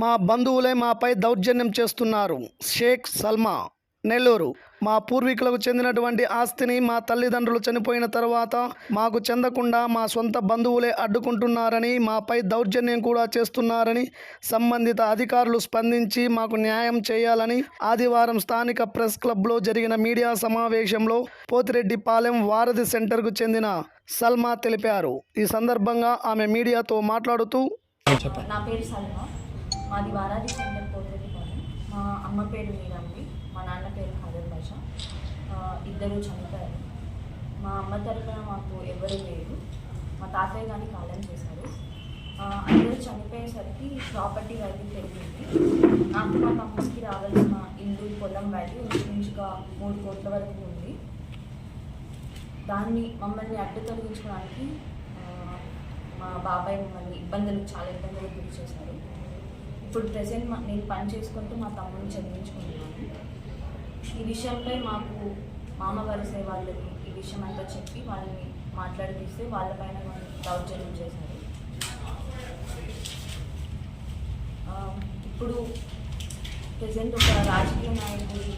మా బంధువులే మాపై దౌర్జన్యం చేస్తున్నారు. షేక్ సల్మా నెల్లూరు. మా పూర్వీకులకు చెందినటువంటి ఆస్తిని మా తల్లిదండ్రులు చనిపోయిన తర్వాత మాకు చెందకుండా మా సొంత బంధువులే అడ్డుకుంటున్నారని మాపై దౌర్జన్యం కూడా చేస్తున్నారని సంబంధిత అధికారులు స్పందించి మాకు న్యాయం చేయాలని ఆదివారం స్థానిక ప్రెస్ క్లబ్లో జరిగిన మీడియా సమావేశంలో పోతిరెడ్డిపాలెం వారధి సెంటర్కు చెందిన సల్మా తెలిపారు. ఈ సందర్భంగా ఆమె మీడియాతో మాట్లాడుతూ నా పేరు సల్మా. మాది వారాది సెంటర్ పోతేపాలెం మా అమ్మ పేరు మీరండి మా నాన్న పేరు ఖాదర్ బాషా. ఇద్దరు చనిపోయారు. మా అమ్మ తరఫున మాకు ఎవరు లేరు. మా తాతయ్య కానీ కాలం చేశారు. అందరూ చనిపోయేసరికి ప్రాపర్టీ వాల్యూ పెరిగింది నాకు మా తమ్ముడికి రావాల్సిన ఇల్లు పొలం వాల్యూ ఇంచుమించుగా మూడు కోట్ల వరకు ఉంది. దాన్ని మమ్మల్ని అడ్డు తొలగించుకోవడానికి మా బాబాయ్ మమ్మల్ని ఇబ్బందులు చాలా ఇబ్బందులు గురి చేశారు. ఇప్పుడు ప్రజెంట్ నేను పని చేసుకుంటూ మా తమ్ముడిని చదివించుకుంటున్నాను. ఈ విషయంపై మాకు మామ వరుసే వాళ్ళకి ఈ విషయం అంతా చెప్పి వాళ్ళని మాట్లాడిపిస్తే వాళ్ళపైన వాళ్ళు దౌర్జన్యం చేశారు. ఇప్పుడు ప్రజెంట్ ఒక రాజకీయ నాయకుడి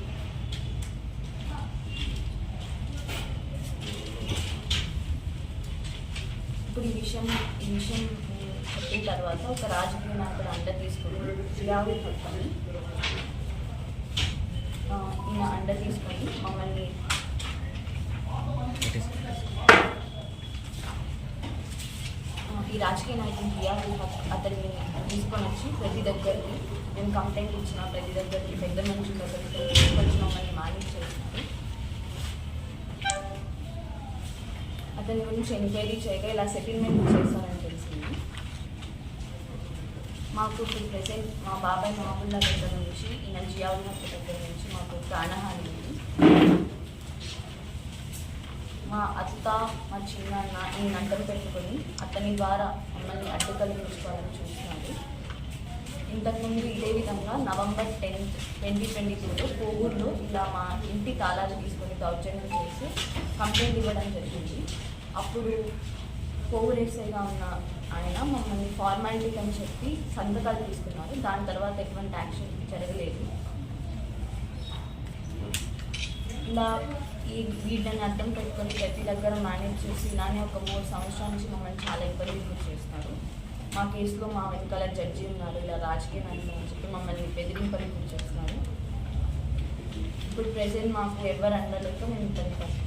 ఇప్పుడు ఈ విషయం ఈ విషయం చెప్పిన తర్వాత ఒక రాజకీయ నాయకుడు అండ తీసుకుని జియావుల్ ఆ, ఈయన అండ తీసుకొని మమ్మల్ని ఈ రాజకీయ నాయకుడు జియావుల్ అతన్ని తీసుకొని వచ్చి ప్రతి దగ్గరికి మేము కంప్లైంట్ ఇచ్చిన ప్రతి దగ్గరికి పెద్ద మనుషుల దగ్గరికి తీసుకొచ్చి మమ్మల్ని మేనేజ్ చేసినారు అతని గురించి ఎంక్వైరీ చేయగా ఇలా సెటిల్మెంట్ చేస్తారని తెలిసింది. మాకు ఇప్పుడు ప్రెసెంట్ మా బాబాయ్ మామూళ్ళ దగ్గర నుంచి ఈయన జియావుల దగ్గర నుంచి మాకు ప్రాణహాని ఉంది. మా అత్త మా చిన్నాన్న ఈయన అంటలు పెట్టుకొని అతని ద్వారా మమ్మల్ని అడ్డు కలిగించుకోవాలని చూస్తున్నారు. ఇంతకుముందు ఇదే విధంగా నవంబర్ టెన్త్ ట్వంటీ ట్వంటీ టూలో కోవూరులో ఇలా మా ఇంటి తాళాలు తీసుకొని దౌర్జన్యం చేసి కంప్లైంట్ ఇవ్వడం జరిగింది. అప్పుడు కోవూరు ఉన్న ఆయన మమ్మల్ని ఫార్మాలిటీ అని చెప్పి సంతకాలు తీసుకున్నారు. దాని తర్వాత ఎటువంటి యాక్షన్ జరగలేదు. ఇలా ఈ వీళ్ళని అర్థం పెట్టుకొని ప్రతి దగ్గర మేనేజ్ చేసి ఇలానే ఒక మూడు సంవత్సరాల నుంచి మమ్మల్ని చాలా ఇబ్బంది గురి చేస్తారు. మా కేసులో మా వెనకాల జడ్జి ఉన్నారు. ఇలా రాజకీయ నాయకులు అని చెప్పి మమ్మల్ని బెదిరింపని గురి చేస్తున్నారు. ఇప్పుడు ప్రెసెంట్ మాకు ఎవరు అండలేక మేము ఇబ్బంది పడుతున్నాం.